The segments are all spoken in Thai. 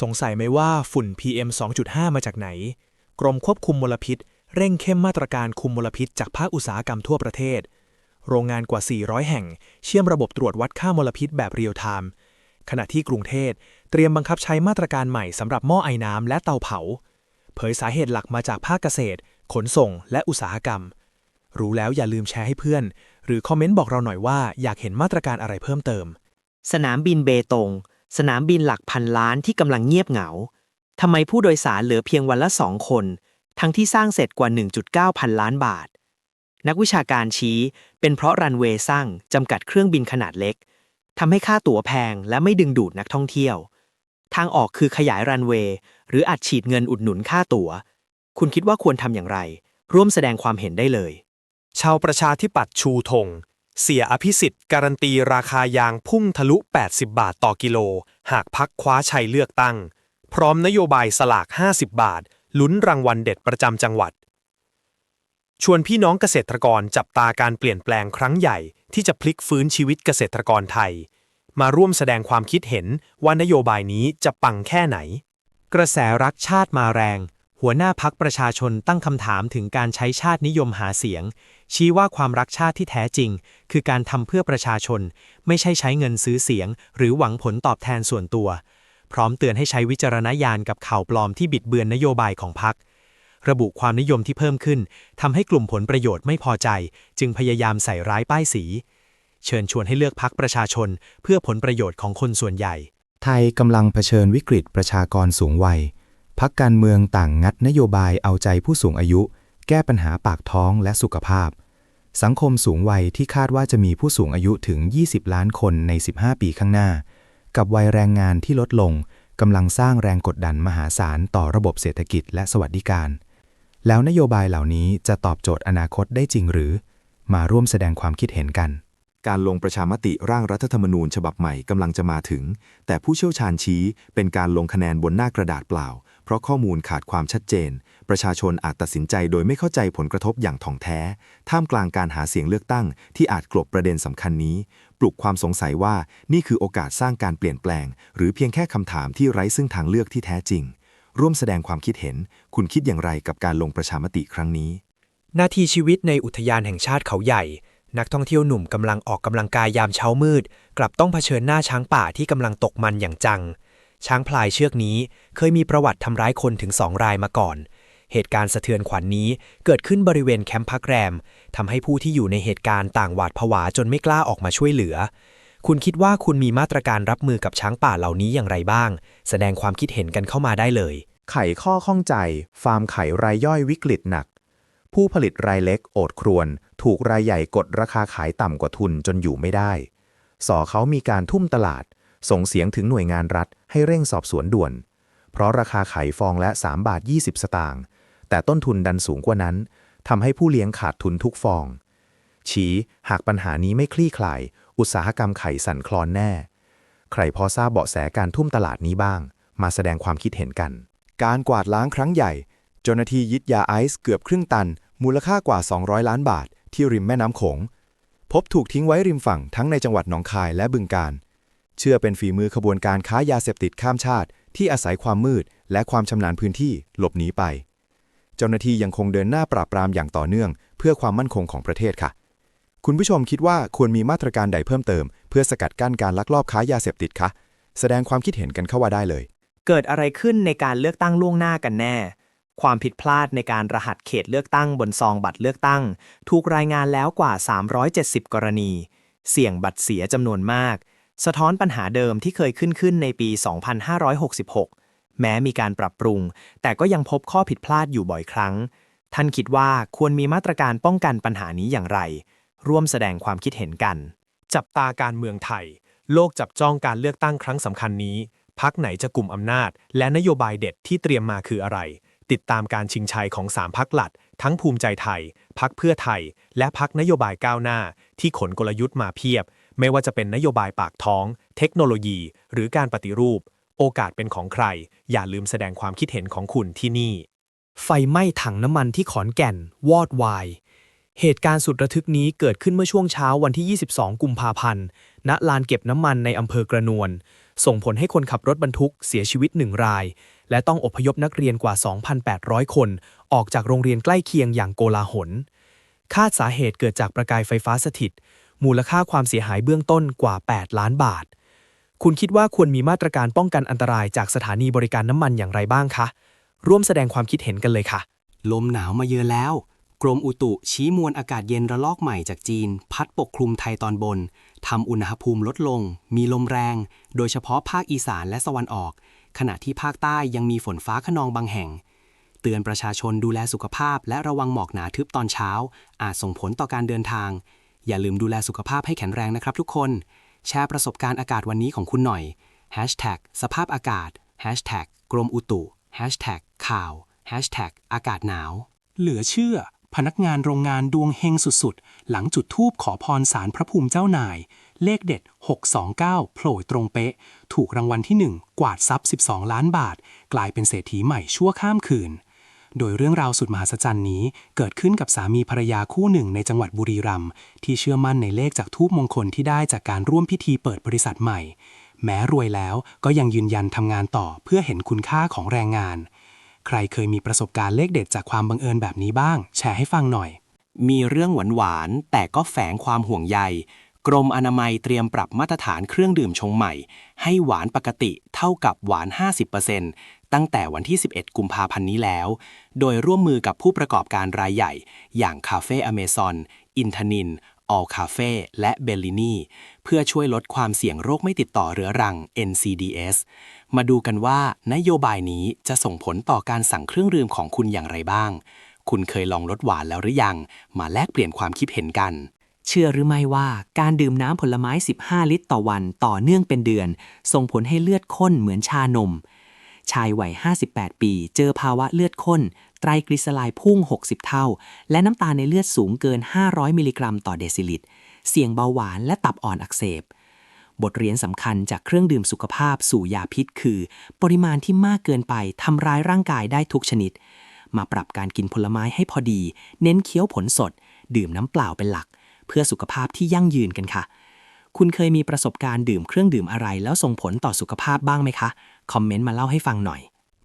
สงสัยไหมว่าฝุ่น PM 2.5 มาจากไหน กรมควบคุมมลพิษ เร่งเข้มมาตรการคุมมลพิษจากภาคอุตสาหกรรมทั่วประเทศ โรงงานกว่า 400 แห่ง เชื่อมระบบตรวจวัดค่ามลพิษแบบเรียลไทม์ขณะที่กรุงเทพเตรียมบังคับใช้มาตรการใหม่สำหรับหม้อไอ้น้ำและเตาเผา เผยสาเหตุหลักมาจากภาคเกษตร ขนส่ง และอุตสาหกรรม รู้แล้วอย่าลืมแชร์ให้เพื่อน หรือคอมเมนต์บอกเราหน่อยว่าอยากเห็นมาตรการอะไรเพิ่มเติม สนามบินเบตง สนามบินหลักพันล้านที่กำลังเงียบเหงาทำไมผู้โดยสารเหลือเพียงวันละสองคน ทั้งที่สร้างเสร็จกว่า 1.9 พันล้านบาท นักวิชาการชี้ เป็นเพราะรันเวย์สร้างจำกัดเครื่องบินขนาดเล็กทำให้ค่าตั๋วแพงและไม่ดึงดูดนักท่องเที่ยว ทางออกคือขยายรันเวย์หรืออัดฉีดเงินอุดหนุนค่าตั๋ว คุณคิดว่าควรทำอย่างไร ร่วมแสดงความเห็นได้เลย ชาวประชาธิปัตย์ชูธง เสียอภิสิทธิ์การันตีราคายางพุ่งทะลุ 80 บาทต่อกิโล หากพักคว้าชัยเลือกตั้ง พร้อมนโยบายสลาก 50 บาท ลุ้นรางวัลเด็ดประจำจังหวัด ชวนพี่น้องเกษตรกรจับตาการเปลี่ยนแปลงครั้งใหญ่ที่จะพลิกฟื้นชีวิตเกษตรกรไทย มาร่วมแสดงความคิดเห็นว่านโยบายนี้จะปังแค่ไหน กระแสรักชาติมาแรง หัวหน้าพักประชาชนตั้งคำถามถึงการใช้ชาตินิยมหาเสียง ชี้ว่าความรักชาติที่แท้จริง คือการทำเพื่อประชาชน ไม่ใช่ใช้เงินซื้อเสียง หรือหวังผลตอบแทนส่วนตัว พร้อมเตือนให้ใช้วิจารณญาณกับข่าวปลอมที่บิดเบือนนโยบายของพักระบุความนิยมที่เพิ่มขึ้นทำให้กลุ่มผลประโยชน์ไม่พอใจ จึงพยายามใส่ร้ายป้ายสี เชิญชวนให้เลือกพักประชาชน เพื่อผลประโยชน์ของคนส่วนใหญ่ ไทยกำลังเผชิญวิกฤตประชากรสูงวัย พักการเมืองต่างงัดนโยบายเอาใจผู้สูงอายุ แก้ปัญหาปากท้องและสุขภาพ สังคมสูงวัยที่คาดว่าจะมีผู้สูงอายุถึง 20 ล้านคนใน 15 ปีข้างหน้า กับวัยแรงงานที่ลดลงกำลังสร้างแรงกดดันมหาศาลต่อระบบเศรษฐกิจและสวัสดิการ แล้วนโยบายเหล่านี้จะตอบโจทย์อนาคตได้จริงหรือ มาร่วมแสดงความคิดเห็นกัน การลงประชามติร่างรัฐธรรมนูญฉบับใหม่กำลังจะมาถึง แต่ผู้เชี่ยวชาญชี้เป็นการลงคะแนนบนหน้ากระดาษเปล่า เพราะข้อมูลขาดความชัดเจน ประชาชนอาจตัดสินใจโดยไม่เข้าใจผลกระทบอย่างถ่องแท้ ท่ามกลางการหาเสียงเลือกตั้ง ที่อาจกลบประเด็นสำคัญนี้ ปลุกความสงสัยว่านี่คือโอกาสสร้างการเปลี่ยนแปลง หรือเพียงแค่คำถามที่ไร้ซึ่งทางเลือกที่แท้จริง ร่วมแสดงความคิดเห็น คุณคิดอย่างไรกับการลงประชามติครั้งนี้ นาทีชีวิตในอุทยานแห่งชาติเขาใหญ่ นักท่องเที่ยวหนุ่มกำลังออกกำลังกายยามเช้ามืด กลับต้องเผชิญหน้าช้างป่าที่กำลังตกมันอย่างจัง ช้างพลายเชือกนี้เคยมีประวัติทำร้ายคนถึงสองรายมาก่อน เหตุการณ์สะเทือนขวัญนนี้เกิดขึ้นบริเวณแคมป์พักแรมทำให้ผู้ที่อยู่ในเหตุการณ์ต่างหวาดผวาจนไม่กล้าออกมาช่วยเหลือ คุณคิดว่าคุณมีมาตรการรับมือกับช้างป่าเหล่านี้อย่างไรบ้าง แสดงความคิดเห็นกันเข้ามาได้เลย ไขข้อข้องใจ ฟาร์มไข่รายย่อยวิกฤตหนัก ผู้ผลิตรายเล็กโอดครวน ถูกรายใหญ่กดราคาขายต่ำกว่าทุนจนอยู่ไม่ได้สอเขามีการทุ่มตลาด ส่งเสียงถึงหน่วยงานรัฐให้เร่งสอบสวนด่วน เพราะราคาไข่ฟองละ 3 บาท 20 สตางค์ แต่ต้นทุนดันสูงกว่านั้น ทำให้ผู้เลี้ยงขาดทุนทุกฟอง ชี้หากปัญหานี้ไม่คลี่คลาย อุตสาหกรรมไข่สั่นคลอนแน่ ใครพอทราบเบาะแสการทุ่มตลาดนี้บ้าง มาแสดงความคิดเห็นกัน การกวาดล้างครั้งใหญ่ เจ้าหน้าที่ยึดยาไอซ์เกือบครึ่งตัน มูลค่ากว่า 200 ล้านบาท ที่ริมแม่น้ำโขง พบถูกทิ้งไว้ริมฝั่งทั้งในจังหวัดหนองคายและบึงกาฬ เชื่อเป็นฝีมือขบวนการค้ายาเสพติดข้ามชาติ ที่อาศัยความมืด และความชำนาญพื้นที่หลบหนีไป เจ้าหน้าที่ยังคงเดินหน้าปราบปรามอย่างต่อเนื่อง เพื่อความมั่นคงของประเทศค่ะ คุณผู้ชมคิดว่าควรมีมาตรการใดเพิ่มเติม เพื่อสกัดกั้นการลักลอบค้ายาเสพติดคะแสดงความคิดเห็นกันเข้ามาได้เลย เกิดอะไรขึ้นในการเลือกตั้งล่วงหน้ากันแน่ ความผิดพลาดในการรหัสเขตเลือกตั้งบนซองบัตรเลือกตั้ง ถูกรายงานแล้วกว่า 370 กรณี เสี่ยงบัตรเสียจำนวนมาก สะท้อนปัญหาเดิมที่เคยขึ้นขึ้นในปี 2566 แม้มีการปรับปรุง แต่ก็ยังพบข้อผิดพลาดอยู่บ่อยครั้ง ท่านคิดว่าควรมีมาตรการป้องกันปัญหานี้อย่างไร ร่วมแสดงความคิดเห็นกัน จับตาการเมืองไทย โลกจับจ้องการเลือกตั้งครั้งสำคัญนี้ พักไหนจะกลุ่มอำนาจ และนโยบายเด็ดที่เตรียมมาคืออะไร ติดตามการชิงชัยของ3พักหลัดทั้งภูมิใจไทย พักเพื่อไทย และพักนโยบายก้าวหน้า ที่ขนกลยุทธ์มาเพียบ ไม่ว่าจะเป็นนโยบายปากท้อง เทคโนโลยี หรือการปฏิรูป โอกาสเป็นของใคร อย่าลืมแสดงความคิดเห็นของคุณที่นี่ ไฟไหม้ถังน้ำมันที่ขอนแก่น วอดวาย เหตุการณ์สุดระทึกนี้เกิดขึ้นเมื่อช่วงเช้าวันที่ 22 กุมภาพันธ์ ณ ลานเก็บน้ำมันในอำเภอกระนวนส่งผลให้คนขับรถบรรทุกเสียชีวิตหนึ่งราย และต้องอพยพนักเรียนกว่า 2,800 คน ออกจากโรงเรียนใกล้เคียงอย่างโกลาหลคาดสาเหตุเกิดจากประกายไฟฟ้าสถิต มูลค่าความเสียหายเบื้องต้นกว่า 8 ล้านบาท คุณคิดว่าควรมีมาตรการป้องกันอันตรายจากสถานีบริการน้ำมันอย่างไรบ้างคะ ร่วมแสดงความคิดเห็นกันเลยค่ะ ลมหนาวมาเยือนแล้ว กรมอุตุชี้มวลอากาศเย็นระลอกใหม่จากจีน พัดปกคลุมไทยตอนบนทำอุณหภูมิลดลง มีลมแรง โดยเฉพาะภาคอีสานและตะวันออก ขณะที่ภาคใต้ยังมีฝนฟ้าขนองบางแห่งเตือนประชาชนดูแลสุขภาพ และระวังหมอกหนาทึบตอนเช้า อาจส่งผลต่อการเดินทาง อย่าลืมดูแลสุขภาพให้แข็งแรงนะครับทุกคน แชร์ประสบการณ์อากาศวันนี้ของคุณหน่อย Hashtag สภาพอากาศ Hashtag กรมอุตุ Hashtag ข่าว Hashtag อากาศหนาว เหลือเชื่อ พนักงานโรงงานดวงเฮงสุดๆ หลังจุดทูบขอพรสารพระภูมิเจ้านาย เลขเด็ด 629 โผล่ตรงเป๊ะ ถูกรางวัลที่ 1 กวาดทรัพย์ 12 ล้านบาท กลายเป็นเศรษฐีใหม่ชั่วข้ามคืน โดยเรื่องราวสุดมหัศจรรย์นี้ เกิดขึ้นกับสามีภรรยาคู่หนึ่งในจังหวัดบุรีรัมย์ที่เชื่อมั่นในเลขจากทูบมงคลที่ได้จากการร่วมพิธีเปิดบริษัทใหม่ แม้รวยแล้วก็ยังยืนยันทำงานต่อเพื่อเห็นคุณค่าของแรงงาน ใครเคยมีประสบการณ์เลขเด็ดจากความบังเอิญแบบนี้บ้าง แชร์ให้ฟังหน่อย มีเรื่องหวานๆแต่ก็แฝงความห่วงใยกรมอนามัยเตรียมปรับมาตรฐานเครื่องดื่มชงใหม่ ให้หวานปกติเท่ากับหวาน 50% ตั้งแต่วันที่ 11 กุมภาพันธ์นี้แล้ว โดยร่วมมือกับผู้ประกอบการรายใหญ่ อย่างคาเฟ่อเมซอนอินทนินออลคาเฟ่และเบลลินีเพื่อช่วยลดความเสี่ยงโรคไม่ติดต่อเรื้อรัง NCDS มาดูกันว่านโยบายนี้จะส่งผลต่อการสั่งเครื่องดื่มของคุณอย่างไรบ้าง คุณเคยลองลดหวานแล้วหรือยัง มาแลกเปลี่ยนความคิดเห็นกัน เชื่อหรือไม่ว่าการดื่มน้ำผลไม้ 15 ลิตรต่อวันต่อเนื่องเป็นเดือน ส่งผลให้เลือดข้นเหมือนชานม ชายวัย 58 ปี เจอภาวะเลือดข้น ไตรกลีเซอไรด์พุ่ง 60 เท่า และน้ำตาลในเลือดสูงเกิน 500 มิลลิกรัมต่อเดซิลิตร เสี่ยงเบาหวานและตับอ่อนอักเสบบทเรียนสำคัญจากเครื่องดื่มสุขภาพสู่ยาพิษคือ ปริมาณที่มากเกินไปทำร้ายร่างกายได้ทุกชนิด มาปรับการกินผลไม้ให้พอดี เน้นเคี้ยวผลสด ดื่มน้ำเปล่าเป็นหลัก เพื่อสุขภาพที่ยั่งยืนกันค่ะ คุณเคยมีประสบการณ์ดื่มเครื่องดื่มอะไรแล้วส่งผลต่อสุขภาพบ้างไหมคะ คอมเมนต์มาเล่าให้ฟังหน่อย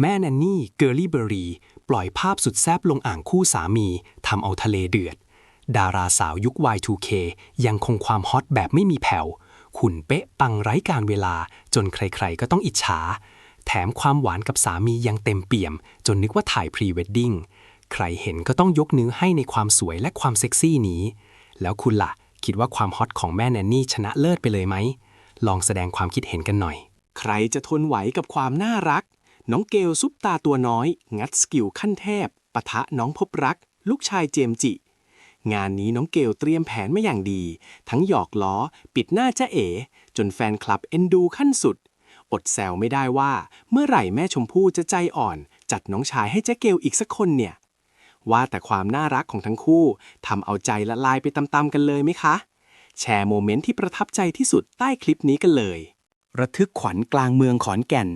แม่แนนนี่เกอร์ลี่เบอรีปล่อยภาพสุดแซบลงอ่างคู่สามีทำเอาทะเลเดือด ดาราสาวยุค Y2K ยังคงความฮอตแบบไม่มีแผ่วขุนเป๊ะปังไร้การเวลาจนใครๆก็ต้องอิจฉา แถมความหวานกับสามียังเต็มเปี่ยม จนนึกว่าถ่ายพรีเวดดิ้งใครเห็นก็ต้องยกนิ้วให้ในความสวยและความเซ็กซี่นี้ แล้วคุณล่ะ คิดว่าความฮอตของแม่แนนนี่ชนะเลิศไปเลยไหม ลองแสดงความคิดเห็นกันหน่อย ใครจะทนไหวกับความน่ารัก น้องเกลซุปตาตัวน้อย งัดสกิลขั้นเทพปะทะน้องพบรัก ลูกชายเจมจิ งานนี้น้องเกลเตรียมแผนมาอย่างดี ทั้งหยอกล้อ ปิดหน้าจ้าเอ๋จนแฟนคลับเอ็นดูขั้นสุด อดแซวไม่ได้ว่า เมื่อไหร่แม่ชมพู่จะใจอ่อน จัดน้องชายให้เจ๊เกลอีกสักคนเนี่ย ว่าแต่ความน่ารักของทั้งคู่ทำเอาใจละลายไปตามๆกันเลยไหมคะ แชร์โมเมนต์ที่ประทับใจที่สุดใต้คลิปนี้กันเลย ระทึกขวัญกลางเมืองขอนแก่น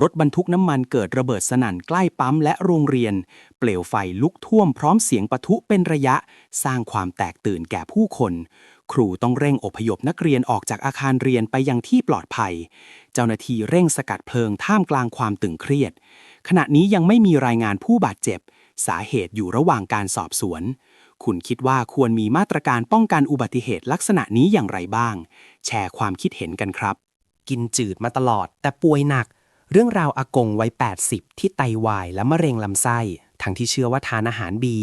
รถบรรทุกน้ำมันเกิดระเบิดสนั่นใกล้ปั๊มและโรงเรียน เปลวไฟลุกท่วมพร้อมเสียงปะทุเป็นระยะ สร้างความแตกตื่นแก่ผู้คน ครูต้องเร่งอพยพนักเรียนออกจากอาคารเรียนไปยังที่ปลอดภัย เจ้าหน้าที่เร่งสกัดเพลิงท่ามกลางความตึงเครียด ขณะนี้ยังไม่มีรายงานผู้บาดเจ็บ สาเหตุอยู่ระหว่างการสอบสวนคุณคิดว่าควรมีมาตรการป้องกันอุบัติเหตุลักษณะนี้อย่างไรบ้าง แชร์ความคิดเห็นกันครับ กินจืดมาตลอด แต่ป่วยหนัก เรื่องราวอากงวัย 80 ที่ไตวายและมะเร็งลำไส้ ทั้งที่เชื่อว่าทานอาหารบี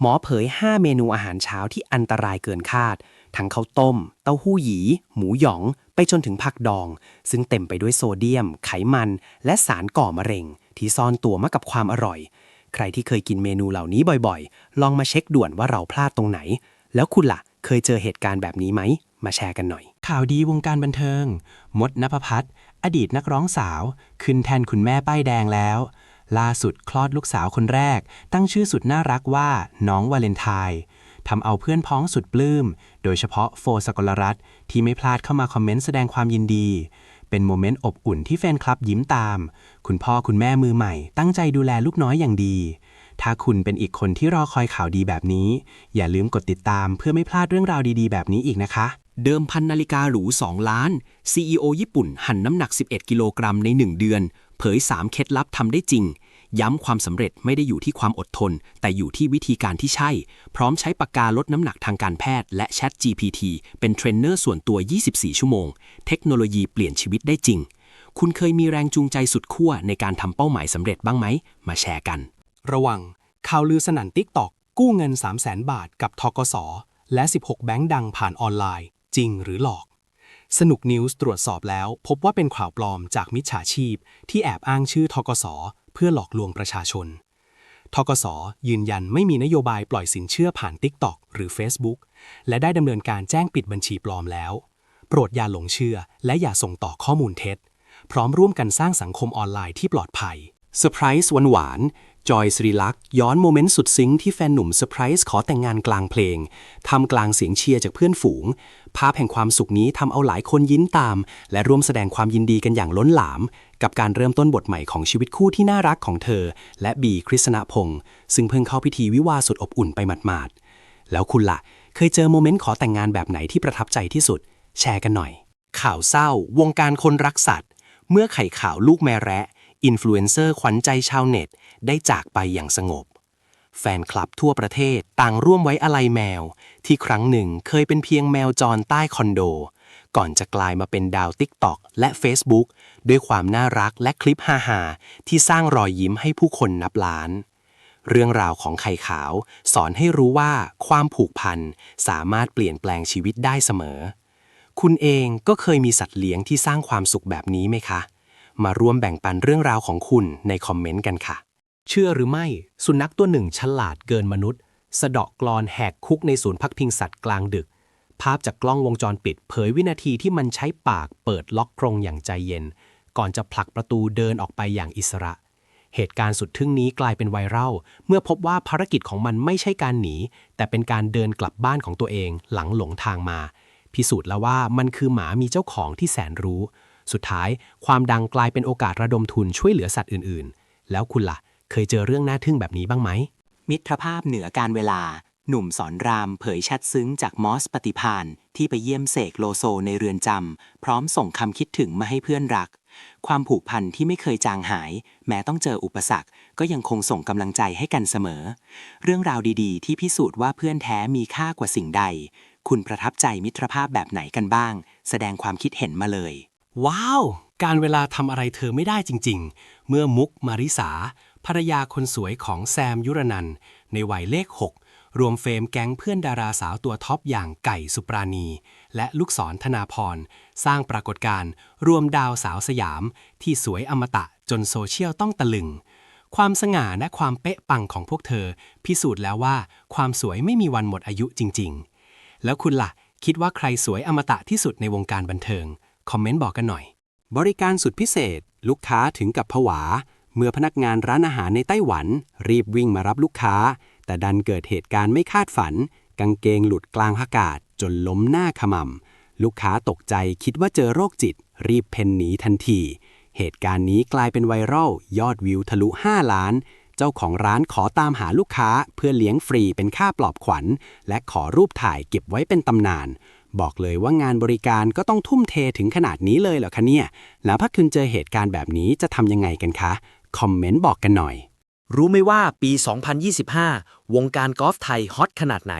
หมอเผย 5 เมนูอาหารเช้าที่อันตรายเกินคาด ทั้งข้าวต้ม เต้าหู้หยี หมูหยอง ไปจนถึงผักดอง ซึ่งเต็มไปด้วยโซเดียม ไขมัน และสารก่อมะเร็ง ที่ซ่อนตัวมากับความอร่อย ใครที่เคยกินเมนูเหล่านี้บ่อยๆ ลองมาเช็คด่วนว่าเราพลาดตรงไหน แล้วคุณล่ะ เคยเจอเหตุการณ์แบบนี้ไหม มาแชร์กันหน่อย ข่าวดีวงการบันเทิง มดนภพัฒน์อดีตนักร้องสาว ขึ้นแทนคุณแม่ป้ายแดงแล้ว ล่าสุดคลอดลูกสาวคนแรก ตั้งชื่อสุดน่ารักว่าน้องวาเลนไทน์ทำเอาเพื่อนพ้องสุดปลื้ม โดยเฉพาะโฟสกลรัตที่ไม่พลาดเข้ามาคอมเมนต์แสดงความยินดี เป็นโมเมนต์อบอุ่นที่แฟนคลับยิ้มตาม คุณพ่อคุณแม่มือใหม่ ตั้งใจดูแลลูกน้อยอย่างดี ถ้าคุณเป็นอีกคนที่รอคอยข่าวดีแบบนี้ อย่าลืมกดติดตามเพื่อไม่พลาดเรื่องราวดีๆ แบบนี้อีกนะคะ เดิมพันนาฬิกาหรู 2 ล้าน CEO ญี่ปุ่นหั่นน้ำหนัก 11 กิโลกรัมใน 1 เดือน เผย 3 เคล็ดลับทำได้จริง ย้ำความสำเร็จไม่ได้อยู่ที่ความอดทน แต่อยู่ที่วิธีการที่ใช่ พร้อมใช้ปากกาลดน้ำหนักทางการแพทย์ และ Chat GPT เป็นเทรนเนอร์ส่วนตัว 24 ชั่วโมง เทคโนโลยีเปลี่ยนชีวิตได้จริงคุณเคยมีแรงจูงใจสุดขั้วในการทำเป้าหมายสำเร็จบ้างไหม มาแชร์กัน ระวังข่าวลือสนั่นติ๊กตอกกู้เงิน 3 0 0แสนบาทกับทกสและ 16 แบงก์ดังผ่านออนไลน์ จริงหรือหลอก สนุกนิวส์ตรวจสอบแล้ว พบว่าเป็นข่าวปลอมจากมิจฉาชีพ ที่แอบอ้างชื่อทกสเพื่อหลอกลวงประชาชนทกสยืนยันไม่มีนโยบายปล่อยสินเชื่อผ่าน TikTok หรือ Facebook และได้ดำเนินการแจ้งปิดบัญชีปลอมแล้ว โปรดอย่าหลงเชื่อ และอย่าส่งต่อข้อมูลเท็จ พร้อมร่วมกันสร้างสังคมออนไลน์ที่ปลอดภัยเซอร์ไพรส์หวานๆ จอยสรีลักษณ์ย้อนโมเมนต์สุดซึ้งที่แฟนหนุ่มเซอร์ไพรส์ขอแต่งงานกลางเพลงทำกลางเสียงเชียร์จากเพื่อนฝูง ภาพแห่งความสุขนี้ทำเอาหลายคนยิ้มตาม และร่วมแสดงความยินดีกันอย่างล้นหลาม กับการเริ่มต้นบทใหม่ของชีวิตคู่ที่น่ารักของเธอ และบีคริสณพงศ์ซึ่งเพิ่งเข้าพิธีวิวาสุดอบอุ่นไปหมาดๆแล้วคุณล่ะ เคยเจอโมเมนต์ขอแต่งงานแบบไหนที่ประทับใจที่สุด แชร์กันหน่อย ข่าวเศร้า วงการคนรักสัตว์ เมื่อไข่ข่าวลูกแมแระ อินฟลูเอนเซอร์ขวัญใจชาวเน็ต ได้จากไปอย่างสงบ แฟนคลับทั่วประเทศต่างร่วมไว้อาลัยแมว ที่ครั้งหนึ่งเคยเป็นเพียงแมวจรใต้คอนโด ก่อนจะกลายมาเป็นดาวติ๊กตอกและ Facebook ด้วยความน่ารักและคลิปฮาๆที่สร้างรอยยิ้มให้ผู้คนนับล้านเรื่องราวของไข่ขาว สอนให้รู้ว่าความผูกพันสามารถเปลี่ยนแปลงชีวิตได้เสมอ คุณเองก็เคยมีสัตว์เลี้ยงที่สร้างความสุขแบบนี้ไหมคะ มาร่วมแบ่งปันเรื่องราวของคุณในคอมเมนต์กันค่ะ เชื่อหรือไม่สุนัขตัวหนึ่งฉลาดเกินมนุษย์ สะเดาะกลอนแหกคุกในศูนย์พักพิงสัตว์กลางดึก ภาพจากกล้องวงจรปิด เผยวินาทีที่มันใช้ปากเปิดล็อกกรงอย่างใจเย็น ก่อนจะผลักประตูเดินออกไปอย่างอิสระ เหตุการณ์สุดทึ่งนี้กลายเป็นไวรัลเมื่อพบว่าภารกิจของมันไม่ใช่การหนี แต่เป็นการเดินกลับบ้านของตัวเองหลังหลงทางมาพิสูจน์แล้วว่ามันคือหมามีเจ้าของที่แสนรู้ สุดท้าย ความดังกลายเป็นโอกาสระดมทุนช่วยเหลือสัตว์อื่นๆ แล้วคุณล่ะ เคยเจอเรื่องน่าทึ่งแบบนี้บ้างไหม มิตรภาพเหนือการเวลา หนุ่มสอนรามเผยชัดซึ้งจากมอสปฏิพานที่ไปเยี่ยมเสกโลโซในเรือนจำพร้อมส่งคำคิดถึงมาให้เพื่อนรัก ความผูกพันที่ไม่เคยจางหาย แม้ต้องเจออุปสรรค ก็ยังคงส่งกำลังใจให้กันเสมอ เรื่องราวดีๆ ที่พิสูจน์ว่าเพื่อนแท้มีค่ากว่าสิ่งใด คุณประทับใจมิตรภาพแบบไหนกันบ้าง แสดงความคิดเห็นมาเลย ว้าว การเวลาทำอะไรเธอไม่ได้จริง ๆ เมื่อมุกมาริสา ภรรยาคนสวยของแซมยุรนัน ในวัยเลข 6 รวมเฟรมแก๊งเพื่อนดาราสาวตัวท็อปอย่างไก่สุปราณี และลูกศรธนาพร สร้างปรากฏการณ์รวมดาวสาวสยาม ที่สวยอมตะจนโซเชียลต้องตะลึง ความสง่าและความเป๊ะปังของพวกเธอ พิสูจน์แล้วว่าความสวยไม่มีวันหมดอายุจริง ๆ แล้วคุณล่ะ คิดว่าใครสวยอมตะที่สุดในวงการบันเทิง คอมเมนต์บอกกันหน่อย บริการสุดพิเศษ ลูกค้าถึงกับผวา เมื่อพนักงานร้านอาหารในไต้หวัน รีบวิ่งมารับลูกค้า แต่ดันเกิดเหตุการณ์ไม่คาดฝัน กางเกงหลุดกลางอากาศ จนล้มหน้าขมำลูกค้าตกใจคิดว่าเจอโรคจิต รีบเพ่นหนีทันที เหตุการณ์นี้กลายเป็นไวรัลยอดวิวทะลุ 5 ล้านเจ้าของร้านขอตามหาลูกค้าเพื่อเลี้ยงฟรีเป็นค่าปลอบขวัญ และขอรูปถ่ายเก็บไว้เป็นตำนาน บอกเลยว่างานบริการก็ต้องทุ่มเทถึงขนาดนี้เลยเหรอคะเนี่ย แล้วถ้าคุณเจอเหตุการณ์แบบนี้จะทำยังไงกันคะ คอมเมนต์บอกกันหน่อย รู้ไหมว่าปี 2025 วงการกอล์ฟไทยฮอตขนาดไหน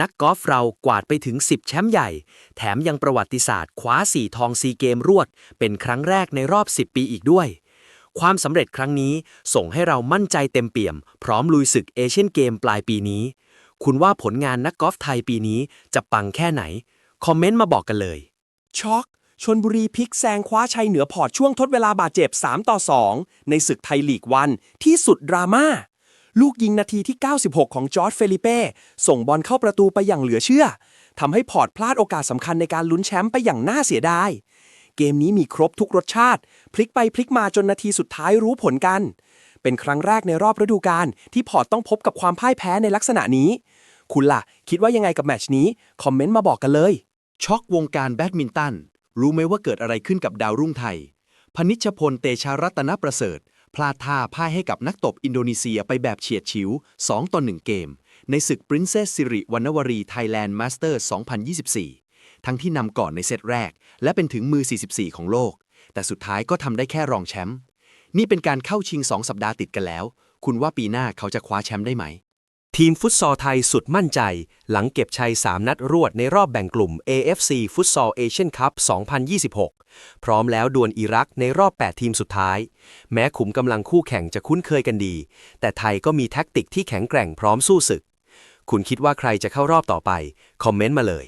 นักกอล์ฟเรากวาดไปถึง 10 แชมป์ใหญ่ แถมยังประวัติศาสตร์คว้า4ทองซีเกมรวด เป็นครั้งแรกในรอบ 10 ปีอีกด้วย ความสำเร็จครั้งนี้ส่งให้เรามั่นใจเต็มเปี่ยม พร้อมลุยศึกเอเชียนเกมปลายปีนี้ คุณว่าผลงานนักกอล์ฟไทยปีนี้จะปังแค่ไหน คอมเมนต์มาบอกกันเลย ช็อกชนบุรีพลิกแซงคว้าชัยเหนือพอร์ตช่วงทดเวลาบาดเจ็บ 3 ต่อ 2 ในศึกไทยลีกวันที่สุดดราม่า ลูกยิงนาทีที่ 96 ของจอร์ดเฟลิเป้ ส่งบอลเข้าประตูไปอย่างเหลือเชื่อทำให้พอร์ตพลาดโอกาสสำคัญในการลุ้นแชมป์ไปอย่างน่าเสียดาย เกมนี้มีครบทุกรสชาติ พลิกไปพลิกมาจนนาทีสุดท้ายรู้ผลกัน เป็นครั้งแรกในรอบฤดูกาลที่พอร์ตต้องพบกับความพ่ายแพ้ในลักษณะนี้ คุณล่ะ คิดว่ายังไงกับแมชนี้ คอมเมนต์มาบอกกันเลย ช็อกวงการแบดมินตัน รู้ไหมว่าเกิดอะไรขึ้นกับดาวรุ่งไทย พนิชพล เตชารัตนประเสริฐ พลาดท่าพ่ายให้กับนักตบอินโดนีเซียไปแบบเฉียดฉิว 2 ต่อ 1 เกม ในศึก Princess สิริวรรณวรีไทยแลนด์มาสเตอร์2024 ทั้งที่นำก่อนในเซตแรก และเป็นถึงมือ 44 ของโลก แต่สุดท้ายก็ทำได้แค่รองแชมป์ นี่เป็นการเข้าชิง 2 สัปดาห์ติดกันแล้ว คุณว่าปีหน้าเขาจะคว้าแชมป์ได้ไหม ทีมฟุตซอลไทยสุดมั่นใจ หลังเก็บชัย 3 นัดรวดในรอบแบ่งกลุ่ม AFC ฟุตซอลเอเชียนคัพ 2026 พร้อมแล้วดวลอิรักในรอบ 8 ทีมสุดท้าย แม้ขุมกำลังคู่แข่งจะคุ้นเคยกันดี แต่ไทยก็มีแท็กติกที่แข็งแกร่งพร้อมสู้ศึก คุณคิดว่าใครจะเข้ารอบต่อไป คอมเมนต์มาเลย